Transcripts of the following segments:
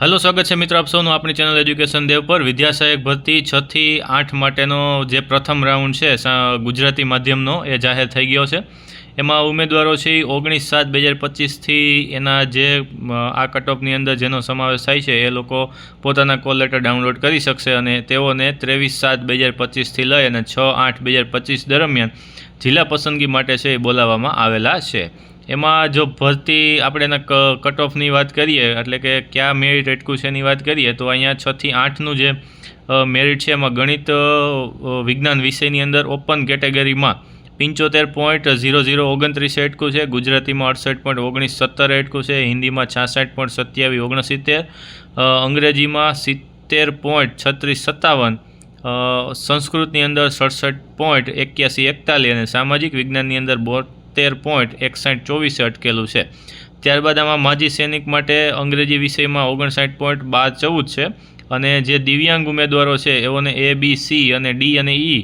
Hello, સ્વાગત છે મિત્રો આપ સૌનું આપણી ચેનલ એજ્યુકેશન દેવ પર. વિદ્યા સહાયક ભરતી છ થી આઠ માટેનો જે પ્રથમ રાઉન્ડ છે ગુજરાતી માધ્યમનો, એ જાહેર થઈ ગયો છે. એમાં ઉમેદવારો છે ઓગણીસ સાત બે હજાર પચીસથી એના જે આ કટઓફની અંદર જેનો સમાવેશ થાય છે, એ લોકો પોતાના કોલ લેટર ડાઉનલોડ કરી શકશે અને તેઓને ત્રેવીસ સાત બે હજાર પચીસથી લઈ અને છ આઠ બે હજાર પચીસ દરમિયાન જિલ્લા પસંદગી માટે છે એ બોલાવવામાં આવેલા છે. એમાં જો ભરતી આપણે એના કટ ઓફની વાત કરીએ, એટલે કે ક્યાં મેરિટ અટકું છે એની વાત કરીએ, તો અહીંયા છથી આઠનું જે મેરિટ છે એમાં ગણિત વિજ્ઞાન વિષયની અંદર ઓપન કેટેગરીમાં પંચોતેર પોઈન્ટ ઝીરો ઝીરો ઓગણત્રીસે અટકું છે, ગુજરાતીમાં અડસઠ પોઈન્ટ ઓગણીસ સત્તર અટકું છે, હિન્દીમાં છાસઠ પોઈન્ટ સત્યાવીસ ઓગણસિત્તેર અંગ્રેજીમાં સિત્તેર પોઈન્ટ છત્રીસ સત્તાવન સંસ્કૃતની અંદર સડસઠ પોઈન્ટ એક્યાસી એકતાલીસ અને સામાજિક વિજ્ઞાનની અંદર બોતેર પોઈન્ટ એકસાઠ ચોવીસે અટકેલું છે. ત્યારબાદ આમાં માજી સૈનિક માટે અંગ્રેજી વિષયમાં ઓગણસાઠ પોઈન્ટ બાર ચૌદ છે અને જે દિવ્યાંગ ઉમેદવારો છે એઓને એ બી સી અને ડી અને ઈ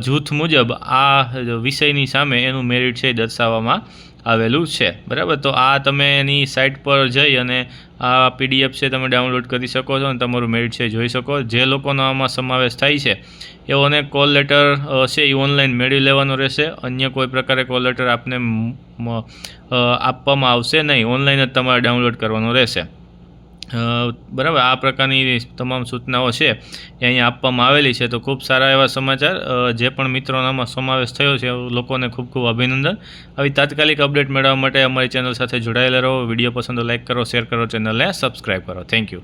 જૂથ મુજબ આ વિષયની સામે એનું મેરિટ છે દર્શાવવામાં આવેલું છે. બરાબર? તો આ તમે એની સાઇટ પર જઈ અને આ પીડીએફ છે તમે ડાઉનલોડ કરી શકો છો અને તમારું મેરિટ છે જોઈ શકો. જે લોકોનો આમાં સમાવેશ થાય છે એઓને કોલ લેટર છે એ ઓનલાઈન મેળવી લેવાનો રહેશે. અન્ય કોઈ પ્રકારે કોલ લેટર આપને આપવામાં આવશે નહીં. ઓનલાઈન જ તમારે ડાઉનલોડ કરવાનો રહેશે. બરાબર, આ પ્રકારની તમામ સૂચનાઓ છે એ અહીંયા આપવામાં આવેલી છે. તો ખૂબ સારા એવા સમાચાર જે પણ મિત્રોનામાં સમાવેશ થયો છે લોકોને ખૂબ ખૂબ અભિનંદન. આવી તાત્કાલિક અપડેટ મેળવવા માટે અમારી ચેનલ સાથે જોડાયેલા રહો. વીડિયો પસંદ લાઇક કરો, શેર કરો, ચેનલને સબસ્ક્રાઈબ કરો. Thank you.